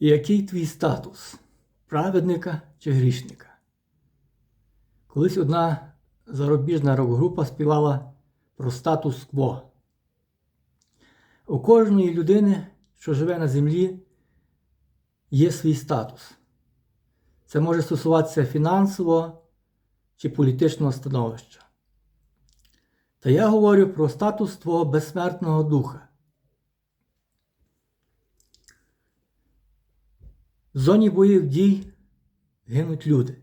Який твій статус праведника чи грішника? Колись одна зарубіжна рок-група співала про статус-кво. У кожної людини, що живе на землі, є свій статус. Це може стосуватися фінансового чи політичного становища. Та я говорю про статус твого безсмертного духа. В зоні бойових дій гинуть люди,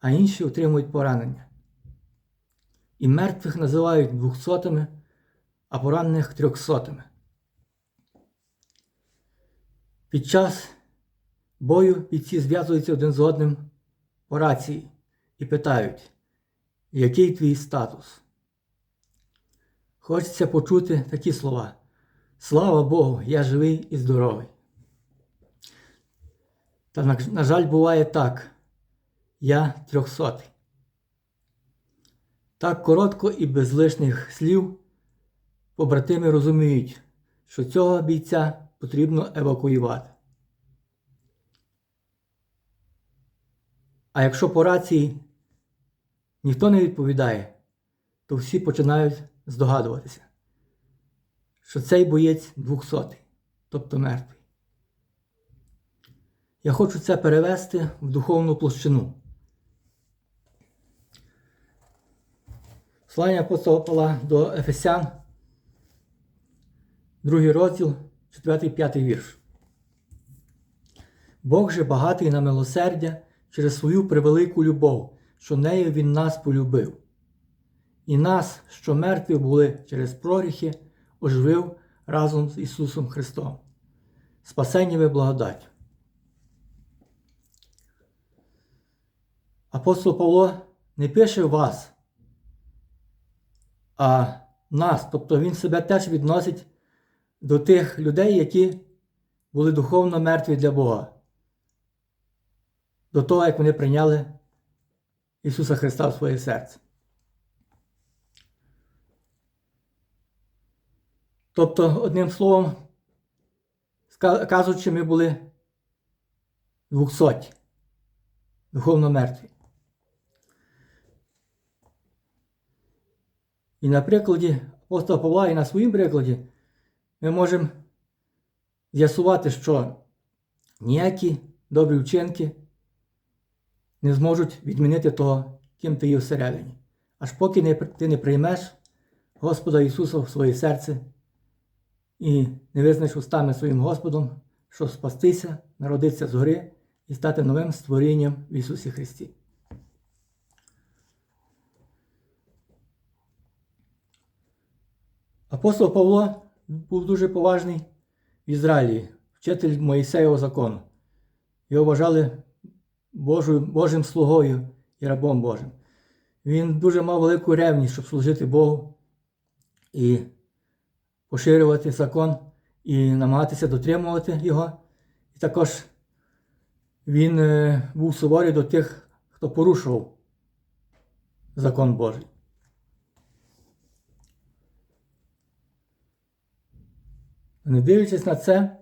а інші отримують поранення. І мертвих називають двохсотими, а поранених трьохсотими. Під час бою бійці зв'язуються один з одним по рації і питають, який твій статус? Хочеться почути такі слова. Слава Богу, я живий і здоровий. Та, на, жаль, буває так. Я трьохсотий. Так коротко і без лишніх слів побратими розуміють, що цього бійця потрібно евакуювати. А якщо по рації ніхто не відповідає, то всі починають здогадуватися, що цей боєць двохсотий, тобто мертвий. Я хочу це перевести в духовну площину. Слання апостола Павла до Ефесян, другий розділ, 4-5 вірш. Бог же багатий на милосердя через свою превелику любов, що нею Він нас полюбив. І нас, що мертві були через прогріхи, оживив разом з Ісусом Христом. Спасеннєве благодать. Апостол Павло не пише вас, а нас. Тобто він себе теж відносить до тих людей, які були духовно мертві для Бога. До того, як вони прийняли Ісуса Христа в своє серце. Тобто, одним словом, кажучи, ми були двохсоті, духовно мертві. І на прикладі апостола Павла і на своїм прикладі ми можемо з'ясувати, що ніякі добрі вчинки не зможуть відмінити того, ким ти є всередині. Аж поки не, ти не приймеш Господа Ісуса в своє серце і не визнаєш устами своїм Господом, щоб спастися, народитися згори і стати новим створінням в Ісусі Христі. Апостол Павло був дуже поважний в Ізраїлі, вчитель Моїсеєвого закону. Його вважали Божою, Божим слугою і рабом Божим. Він дуже мав велику ревність, щоб служити Богу і поширювати закон і намагатися дотримувати його. І також він е, був суворий до тих, хто порушував закон Божий. Не дивлячись на це,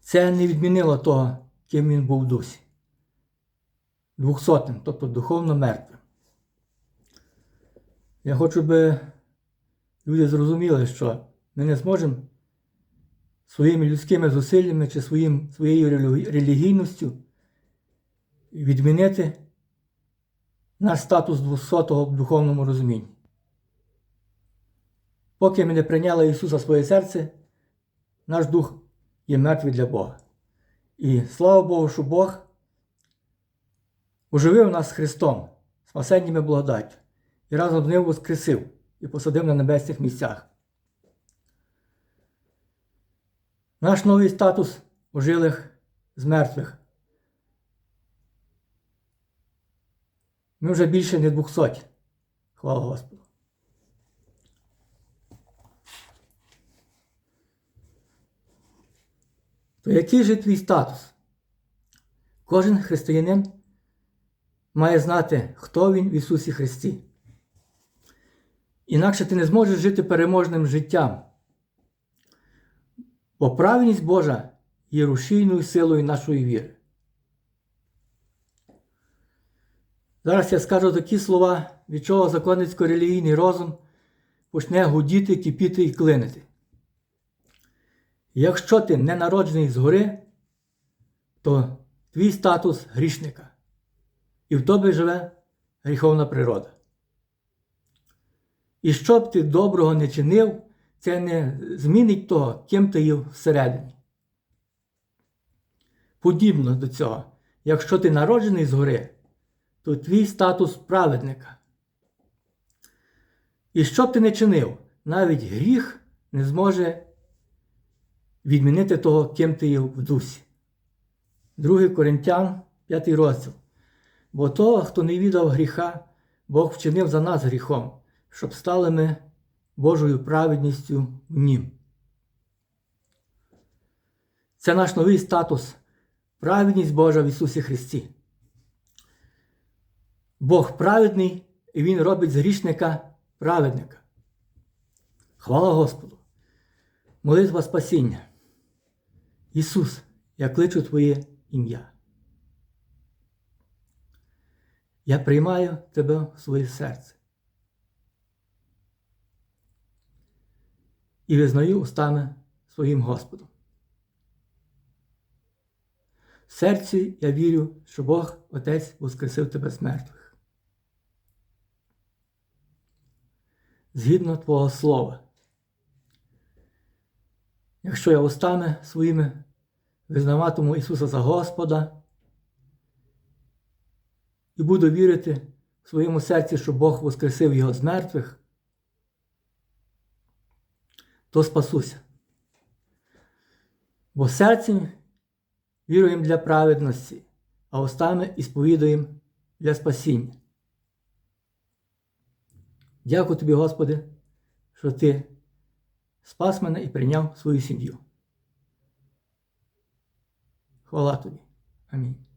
це не відмінило того, ким він був в дусі. Двохсотим, тобто духовно мертвим. Я хочу, би люди зрозуміли, що ми не зможемо своїми людськими зусиллями чи своїм, своєю релігійністю відмінити наш статус двохсотого в духовному розумінні. Поки ми не прийняли Ісуса в своє серце, наш дух є мертвий для Бога. І слава Богу, що Бог оживив нас Христом, спасенням і благодаттю, і разом з ним воскресив і посадив на небесних місцях. Наш новий статус ожилих з мертвих. Ми вже більше не двохсоті. Хвала Господу. То який же твій статус? Кожен християнин має знати, хто він в Ісусі Христі. Інакше ти не зможеш жити переможним життям. Бо правильність Божа є рушійною силою нашої віри. Зараз я скажу такі слова, від чого законницько-релігійний розум почне гудіти, кипіти і клинити. Якщо ти не народжений згори, то твій статус грішника, і в тобі живе гріховна природа. І що б ти доброго не чинив, це не змінить того, ким ти є всередині. Подібно до цього, якщо ти народжений згори, то твій статус праведника. І що б ти не чинив, навіть гріх не зможе відмінити того, ким ти є в дусі. 2 Коринтян, 5 розділ. Бо того, хто не віддав гріха, Бог вчинив за нас гріхом, щоб стали ми Божою праведністю в Нім. Це наш новий статус, праведність Божа в Ісусі Христі. Бог праведний, і Він робить з грішника праведника. Хвала Господу! Молитва спасіння. Ісус, я кличу Твоє ім'я. Я приймаю Тебе в своє серце. І визнаю устами своїм Господом. В серці я вірю, що Бог Отець воскресив тебе з мертвих. Згідно Твого Слова. Якщо я устами своїми визнаватиму Ісуса за Господа і буду вірити в своєму серці, що Бог воскресив Його з мертвих, то спасуся. Бо серцем віруємо для праведності, а устами і сповідуємо для спасіння. Дякую тобі, Господи, що Ти спас мене і прийняв свою сім'ю. Хвала тобі. Амінь.